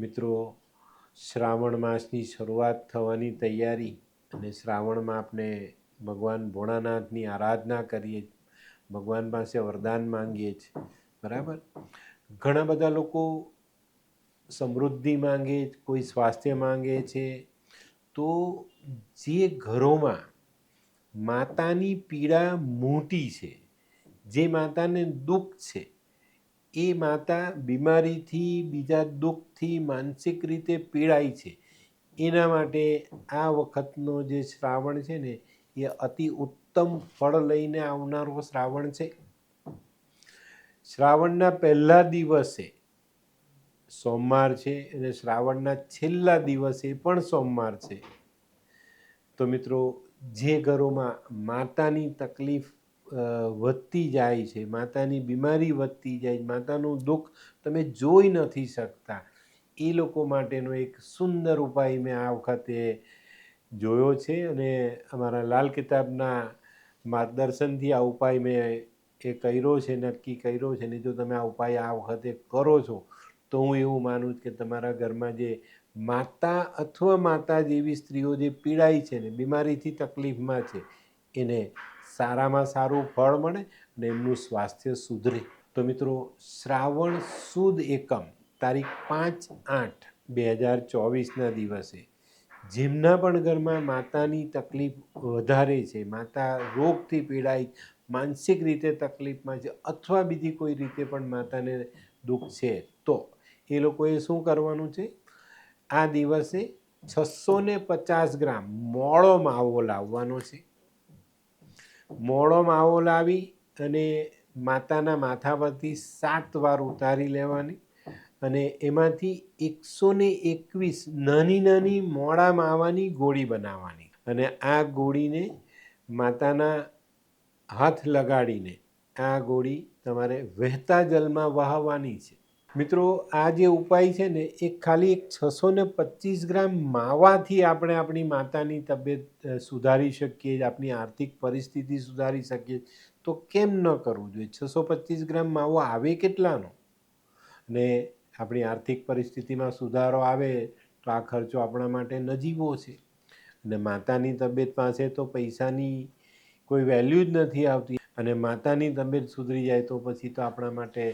મિત્રો, શ્રાવણ માસની શરૂઆત થવાની તૈયારી અને શ્રાવણમાં આપણે ભગવાન ભોળાનાથની આરાધના કરીએ, ભગવાન પાસે વરદાન માંગીએ છીએ. બરાબર? ઘણા બધા લોકો સમૃદ્ધિ માંગે, કોઈ સ્વાસ્થ્ય માંગે છે. તો જે ઘરોમાં માતાની પીડા મોટી છે, જે માતાને દુઃખ છે એ માતા બીમારીથી, બીજા દુઃખથી માનસિક રીતે પીડાય છે. એના માટે આ વખતનો જે શ્રાવણ છે ને, એ અતિ ઉત્તમ ફળ લઈને આવનારો શ્રાવણ છે. શ્રાવણના પહેલા દિવસે સોમવાર છે અને શ્રાવણના છેલ્લા દિવસે પણ સોમવાર છે. તો મિત્રો, જે ઘરોમાં માતાની તકલીફ વધતી જાય છે, માતાની બીમારી વધતી જાય માતાનું દુઃખ તમે જોઈ નથી શકતા. એ લોકો માટેનો એક સુંદર ઉપાય મેં આ વખતે જોયો છે અને અમારા લાલ કિતાબના માર્ગદર્શનથી આ ઉપાય મેં એ કર્યો છે, નક્કી કર્યો છે ને જો તમે આ ઉપાય આ વખતે કરો છો, તો હું એવું માનું કે તમારા ઘરમાં જે માતા અથવા માતા જેવી સ્ત્રીઓ જે પીડાય છે ને, બીમારીથી તકલીફમાં છે એને સારામાં સારું ફળ મળે અને એમનું સ્વાસ્થ્ય સુધરે. તો મિત્રો, શ્રાવણ સુદ એકમ તારીખ પાંચ આઠ બે હજાર ચોવીસના દિવસે જેમના પણ ઘરમાં માતાની તકલીફ વધારે છે, માતા રોગથી પીડાય, માનસિક રીતે તકલીફમાં છે અથવા બીજી કોઈ રીતે પણ માતાને દુઃખ છે, તો એ લોકોએ શું કરવાનું છે? આ દિવસે છસો ને પચાસ ગ્રામ મોળો માવો લાવવાનો છે. મોળો માવો લાવી અને માતાના માથા પરથી સાત વાર ઉતારી લેવાની અને એમાંથી એકસો ને એકવીસ નાની નાની મોડા માવાની ગોળી બનાવવાની. અને આ ગોળીને માતાના હાથ લગાડીને આ ગોળી તમારે વહેતા જલમાં વહાવવાની છે. મિત્રો, આ જે ઉપાય છે ને, એ ખાલી એક છસો ને પચીસ ગ્રામ માવાથી આપણે આપણી માતાની તબિયત સુધારી શકીએ, આપણી આર્થિક પરિસ્થિતિ સુધારી શકીએ. તો કેમ ન કરવું જોઈએ? છસો પચીસ ગ્રામ માવો આવે કેટલાનો? ને આપણી આર્થિક પરિસ્થિતિમાં સુધારો આવે તો આ ખર્ચો આપણા માટે નજીવો છે. અને માતાની તબિયત પાસે તો પૈસાની કોઈ વેલ્યુ જ નથી આવતી. અને માતાની તબિયત સુધરી જાય તો પછી તો આપણા માટે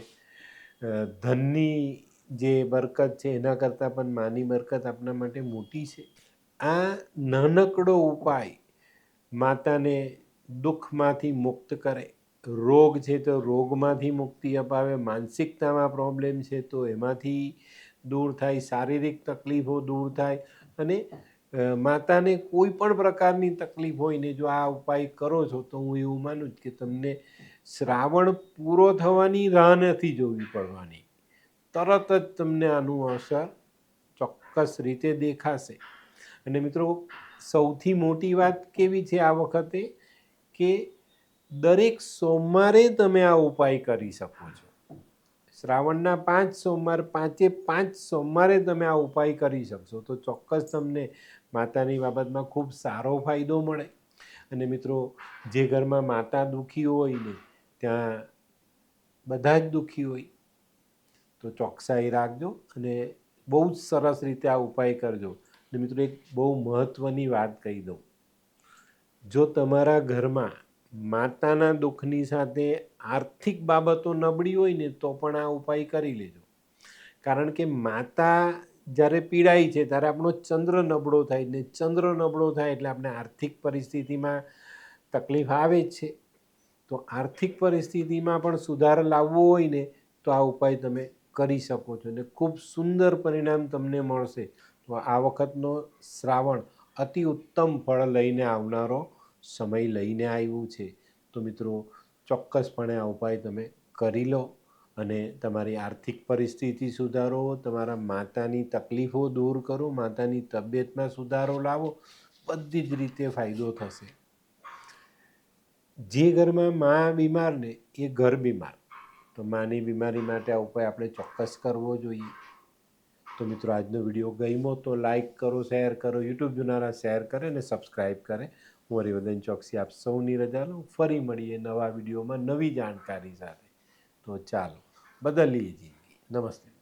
ધનની જે બરકત છે, એના કરતાં પણ માની બરકત આપણા માટે મોટી છે. આ નાનકડો ઉપાય માતાને દુઃખમાંથી મુક્ત કરે. રોગ છે તો રોગમાંથી મુક્તિ અપાવે, માનસિકતામાં પ્રોબ્લેમ છે તો એમાંથી દૂર થાય, શારીરિક તકલીફો દૂર થાય અને માતાને કોઈ પણ પ્રકારની તકલીફ હોય ને જો આ ઉપાય કરો છો, તો હું એવું માનું કે તમને શ્રાવણ પૂરો થવાની રાહ નથી જોવી પડવાની. તરત જ તમને આનું અસર ચોક્કસ રીતે દેખાશે. અને મિત્રો, સૌથી મોટી વાત કેવી છે આ વખતે? કે દરેક સોમવારે તમે આ ઉપાય કરી શકો છો. શ્રાવણના પાંચ સોમવાર પાંચે પાંચ સોમવારે તમે આ ઉપાય કરી શકશો. તો ચોક્કસ તમને માતાની બાબતમાં ખૂબ સારો ફાયદો મળે. અને મિત્રો, જે ઘરમાં માતા દુઃખી હોય ને, ત્યાં બધા જ દુઃખી હોય, તો ચોકસાઈ રાખજો અને બહુ જ સરસ રીતે આ ઉપાય કરજો. અને મિત્રો, એક બહુ મહત્ત્વની વાત કહી દઉં. જો તમારા ઘરમાં માતાના દુઃખની સાથે આર્થિક બાબતો નબળી હોય ને, તો પણ આ ઉપાય કરી લેજો. કારણ કે માતા જ્યારે પીડાય છે, ત્યારે આપણો ચંદ્ર નબળો થાય ને ચંદ્ર નબળો થાય એટલે આપણે આર્થિક પરિસ્થિતિમાં તકલીફ આવે જ છે. તો આર્થિક પરિસ્થિતિમાં પણ સુધાર લાવવો હોય ને, તો આ ઉપાય તમે કરી શકો છો અને ખૂબ સુંદર પરિણામ તમને મળશે. તો આ વખતનો શ્રાવણ અતિ ઉત્તમ ફળ લઈને આવનારો સમય લઈને આવ્યું છે. તો મિત્રો, ચોક્કસપણે આ ઉપાય તમે કરી લો. અને તમારી આર્થિક પરિસ્થિતિ સુધારો, તમારા માતાની તકલીફો દૂર કરો, માતાની તબિયતમાં સુધારો લાવો, બધી જ રીતે ફાયદો થશે. જે ઘરમાં મા બીમાર ને એ ઘર બીમાર. તો માની બીમારી માટે આ ઉપાય આપણે ચોક્કસ કરવો જોઈએ. તો મિત્રો, આજનો વીડિયો ગમ્યો તો લાઈક કરો, શેર કરો, યુટ્યુબ જોનારા શેર કરે અને સબસ્ક્રાઈબ કરે. હું હરિવર્ધન ચોકસી આપ સૌની રજા લઉં. ફરી મળીએ નવા વિડીયોમાં નવી જાણકારી સાથે. તો ચાલો. बदल लीजिए नमस्ते